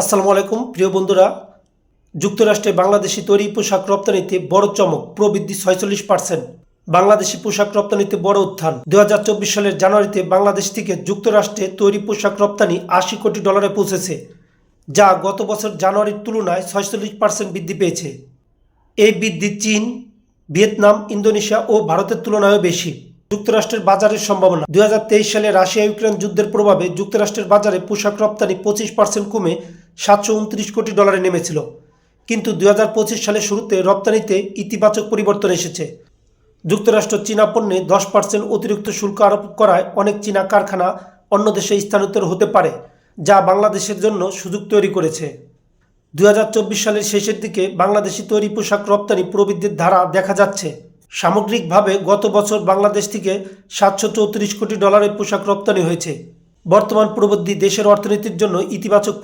আসসালামু আলাইকুম, প্রিয় বন্ধুরা। যুক্তরাষ্ট্রে বাংলাদেশি তৈরি পোশাক রপ্তানিতে বড় চমক, প্রবৃদ্ধি ছয়চল্লিশ পার্সেন্ট। বাংলাদেশি পোশাক রপ্তানিতে বড় উত্থান। দু হাজার চব্বিশ সালের জানুয়ারিতে বাংলাদেশ থেকে যুক্তরাষ্ট্রে তৈরি পোশাক রপ্তানি আশি কোটি ডলারে পৌঁছেছে, যা গত বছর জানুয়ারির তুলনায় ছয়চল্লিশ পার্সেন্ট বৃদ্ধি পেয়েছে। এই বৃদ্ধি চীন, ভিয়েতনাম, ইন্দোনেশিয়া ও ভারতের তুলনায়ও বেশি। যুক্তরাষ্ট্রের বাজারের সম্ভাবনা। দুই হাজার তেইশ সালে রাশিয়া ইউক্রেন যুদ্ধের প্রভাবে যুক্তরাষ্ট্রের বাজারে পোশাক রপ্তানি পঁচিশ পার্সেন্ট কমে সাতশো উনত্রিশ কোটি ডলারে নেমেছিল। কিন্তু দুই হাজার পঁচিশ সালের শুরুতে রপ্তানিতে ইতিবাচক পরিবর্তন এসেছে। যুক্তরাষ্ট্র চীনা পণ্যে দশ পার্সেন্ট অতিরিক্ত শুল্ক আরোপ করায় অনেক চীনা কারখানা অন্য দেশে স্থানান্তর হতে পারে, যা বাংলাদেশের জন্য সুযোগ তৈরি করেছে। দুই হাজার চব্বিশ সালের শেষের দিকে বাংলাদেশি তৈরি পোশাক রপ্তানি প্রবৃদ্ধির ধারা দেখা যাচ্ছে। সামগ্রিকভাবে গত বছর বাংলাদেশ থেকে সাতশো চৌত্রিশ কোটি ডলারের পোশাক রপ্তানি হয়েছে। বর্তমান প্রবৃদ্ধি দেশের অর্থনীতির জন্য ইতিবাচক